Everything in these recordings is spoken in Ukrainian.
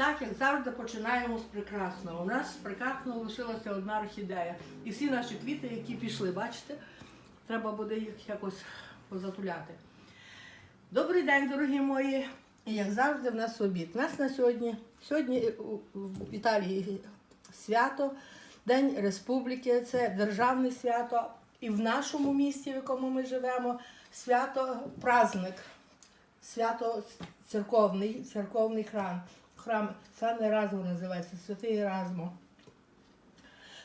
так, як завжди, починаємо з прекрасного. У нас прекрасно лишилася одна орхідея. І всі наші квіти, які пішли, бачите, треба буде їх якось позатуляти. Добрий день, дорогі мої. І як завжди, в нас обід. У нас на сьогодні, сьогодні в Італії свято, День Республіки, це державне свято. І в нашому місті, в якому ми живемо, свято праздник, свято церковний, церковний храм. Храм Сан Еразмо називається, святий Еразмо.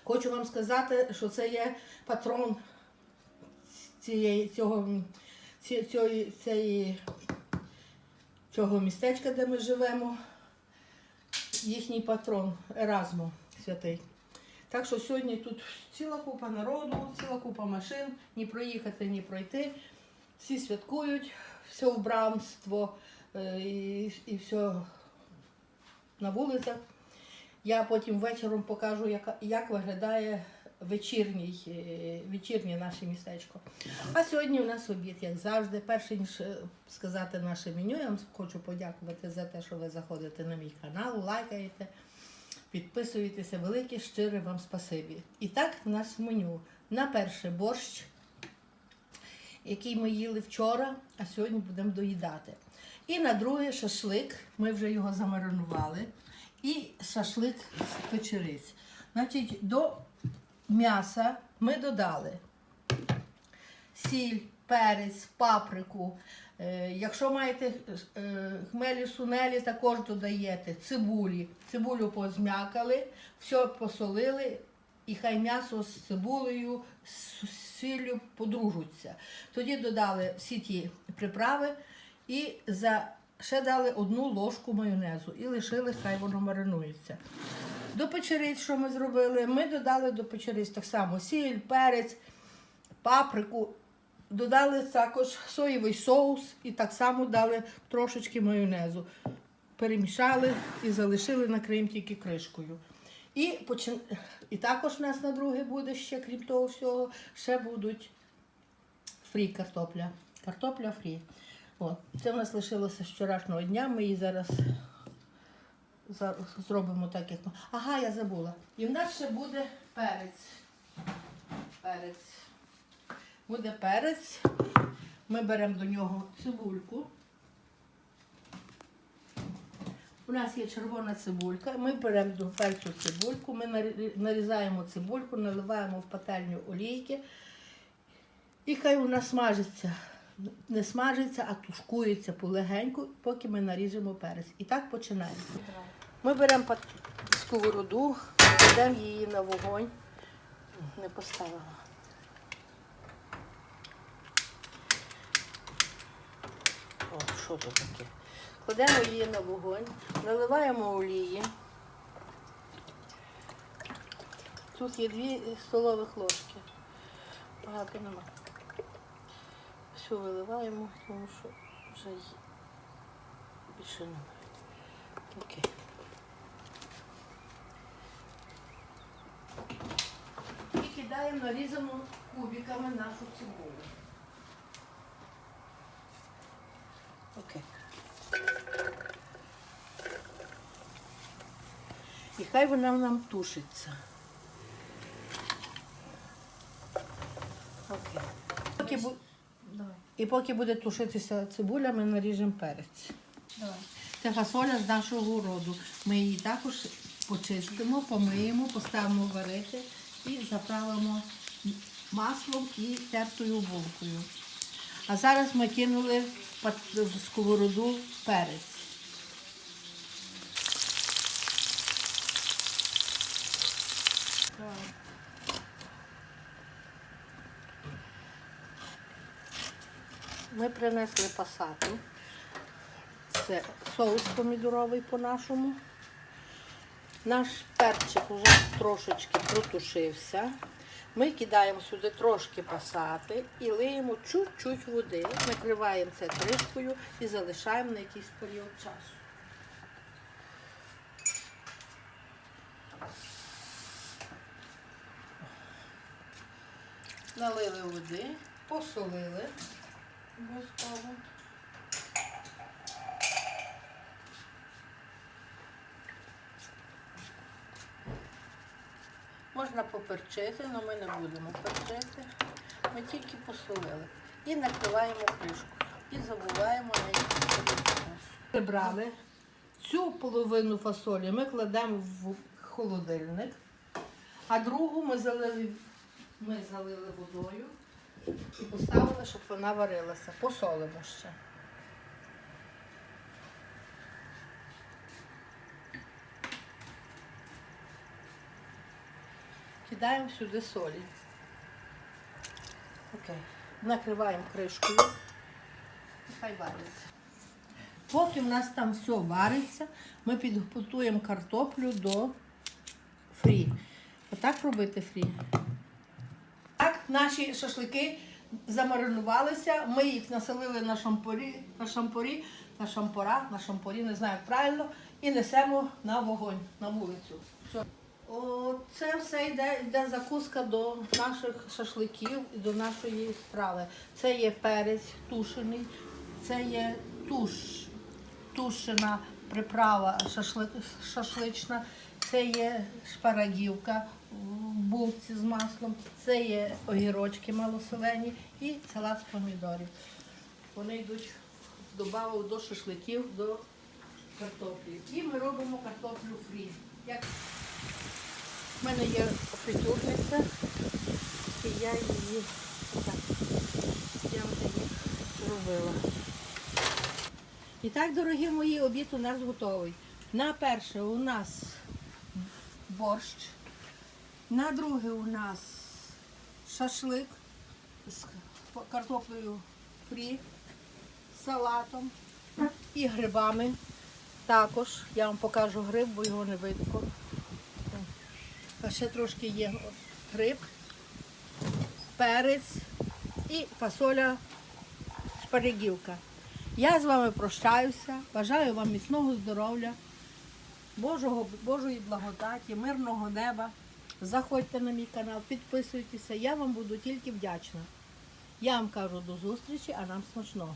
Хочу вам сказати, що це є патрон цієї, цього, цієї, цієї, цього містечка, де ми живемо. Їхній патрон Еразмо святий. Так що сьогодні тут ціла купа народу, ціла купа машин, ні проїхати, ні пройти. Всі святкують, все вбранство е, і, і все на вулицях. Я потім вечором покажу, як, як виглядає е, вечірнє наше містечко. А сьогодні у нас обід, як завжди. Перше ніж е, сказати наше меню, я вам хочу подякувати за те, що ви заходите на мій канал, лайкаєте, підписуєтеся. Велике щире вам спасибі. І так в нас в меню. На перше борщ, який ми їли вчора, а сьогодні будемо доїдати. І на друге шашлик, ми вже його замаринували. І шашлик з печериць. Значить, до м'яса ми додали сіль, перець, паприку. Е, якщо маєте е, хмелі сунелі, також додаєте цибулі. Цибулю позм'якали, все посолили, і хай м'ясо з цибулею, з сіллю подружуться. Тоді додали всі ті приправи і за, ще дали одну ложку майонезу і лишили, хай воно маринується. До печериць, що ми зробили? Ми додали до печериць так само сіль, перець, паприку. Додали також соєвий соус і так само дали трошечки майонезу. Перемішали і залишили, накриємо тільки кришкою. І, почин... і також у нас на друге буде ще, крім того всього, ще будуть фрі картопля. Картопля фрі. От. Це в нас лишилося з вчорашнього дня. Ми її зараз зробимо так, як. Ага, я забула. І в нас ще буде перець. Перець. Буде перець. Ми беремо до нього цибульку. У нас є червона цибулька. Ми беремо до перцю цибульку, ми нарізаємо цибульку, наливаємо в пательню олійки. І хай вона смажиться. Не смажиться, а тушкується полегеньку, поки ми наріжемо перець. І так починаємо. Ми беремо сковороду, кладемо її на вогонь. Не поставила. О, що тут таке? Кладемо її на вогонь, наливаємо олії. Тут є дві столових ложки. Багато нема. Все виливаємо, тому що вже є. більше немає. Окей. І кидаємо нарізану кубиками нашу цибулю. Окей. І хай вона нам тушиться. Окей. Поки бу- Давай, І поки буде тушитися цибуля, ми наріжемо перець. давай. Це фасоля з нашого городу. Ми її також почистимо, помиємо, поставимо варити і заправимо маслом і тертою булкою. А зараз ми кинули в в сковороду перець. Ми принесли пасату. Це соус помідоровий по-нашому. Наш перчик вже трошечки протушився. Ми кидаємо сюди трошки пасати і лиємо чуть-чуть води, накриваємо це кришкою і залишаємо на якийсь період часу. Налили води, посолили без Обов'язково. Можна поперчити, але ми не будемо перчити. Ми тільки посолили. І накриваємо кришку. І забуваємо на її Прибрали. Цю половину фасолі ми кладемо в холодильник, а другу ми залили, ми залили водою і поставили, щоб вона варилася. Посолимо ще. Кидаємо сюди солі. Окей. Накриваємо кришкою. Нехай вариться. Поки в нас там все вариться, ми підготуємо картоплю до фрі. Отак робити фрі. Наші шашлики замаринувалися. Ми їх населили на шампурі, на шампурі, на шампура, на шампурі, не знаю як правильно, і несемо на вогонь, на вулицю. О, це все йде, йде закуска до наших шашликів і до нашої страви. Це є перець тушений, це є туш, тушена приправа шашлик, шашлична, це є шпарагівка в булці з маслом, це є огірочки малосолені і салат з помідорів. Вони йдуть в добаву до шашликів, до картоплі. І ми робимо картоплю фрі. Як у мене є фритюрниця, і я її я її робила. І так, дорогі мої, обід у нас готовий. На перше у нас борщ, на друге у нас шашлик з картоплею фрі, салатом і грибами. Також я вам покажу гриб, бо його не видно. А ще трошки є гриб, перець і фасоля шпаригівка. Я з вами прощаюся, бажаю вам міцного здоров'я, Божого, Божої благодаті, мирного неба. Заходьте на мій канал, підписуйтеся, я вам буду тільки вдячна. Я вам кажу до зустрічі, а нам смачного.